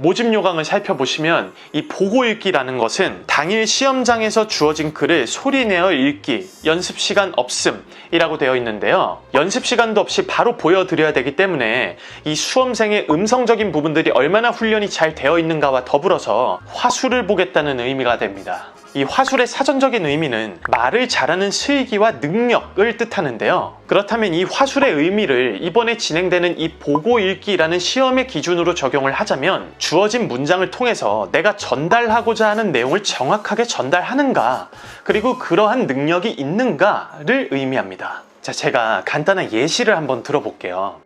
모집 요강을 살펴보시면 이 보고 읽기라는 것은 당일 시험장에서 주어진 글을 소리내어 읽기, 연습 시간 없음이라고 되어 있는데요. 연습 시간도 없이 바로 보여드려야 되기 때문에 이 수험생의 음성적인 부분들이 얼마나 훈련이 잘 되어 있는가와 더불어서 화술을 보겠다는 의미가 됩니다. 이 화술의 사전적인 의미는 말을 잘하는 슬기와 능력을 뜻하는데요. 그렇다면 이 화술의 의미를 이번에 진행되는 이 보고 읽기라는 시험의 기준으로 적용을 하자면 주어진 문장을 통해서 내가 전달하고자 하는 내용을 정확하게 전달하는가, 그리고 그러한 능력이 있는가를 의미합니다. 자, 제가 간단한 예시를 한번 들어볼게요.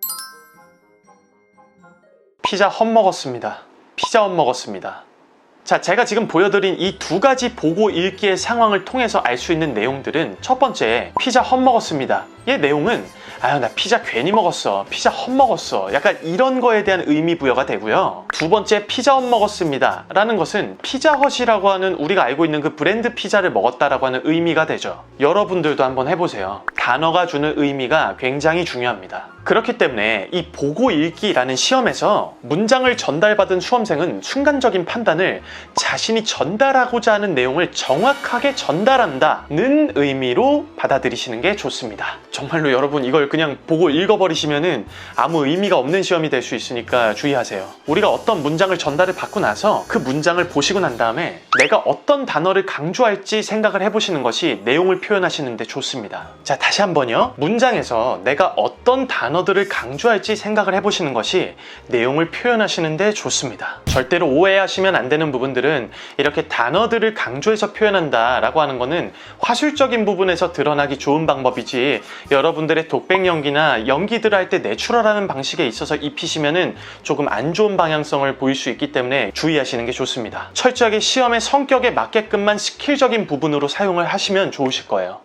피자 헛 먹었습니다. 피자 헛 먹었습니다. 자, 제가 지금 보여드린 이 두 가지 보고 읽기의 상황을 통해서 알 수 있는 내용들은 첫 번째, 피자 헛 먹었습니다. 의 내용은 아유, 나 피자 괜히 먹었어. 피자 헛 먹었어. 약간 이런 거에 대한 의미 부여가 되고요. 두 번째, 피자 헛 먹었습니다. 라는 것은 피자 헛이라고 하는 우리가 알고 있는 그 브랜드 피자를 먹었다라고 하는 의미가 되죠. 여러분들도 한번 해보세요. 단어가 주는 의미가 굉장히 중요합니다. 그렇기 때문에 이 보고 읽기라는 시험에서 문장을 전달받은 수험생은 순간적인 판단을 자신이 전달하고자 하는 내용을 정확하게 전달한다는 의미로 받아들이시는 게 좋습니다. 정말로 여러분 이걸 그냥 보고 읽어버리시면은 아무 의미가 없는 시험이 될 수 있으니까 주의하세요. 우리가 어떤 문장을 전달을 받고 나서 그 문장을 보시고 난 다음에 내가 어떤 단어를 강조할지 생각을 해보시는 것이 내용을 표현하시는데 좋습니다. 자, 다시 한번요. 문장에서 내가 어떤 단어들을 강조할지 생각을 해보시는 것이 내용을 표현하시는데 좋습니다. 절대로 오해하시면 안 되는 부분들은 이렇게 단어들을 강조해서 표현한다 라고 하는 거는 화술적인 부분에서 드러나기 좋은 방법이지 여러분들의 독백 연기나 연기들 할 때 내추럴하는 방식에 있어서 입히시면은 조금 안 좋은 방향성을 보일 수 있기 때문에 주의하시는 게 좋습니다. 철저하게 시험의 성격에 맞게끔만 스킬적인 부분으로 사용을 하시면 좋으실 거예요.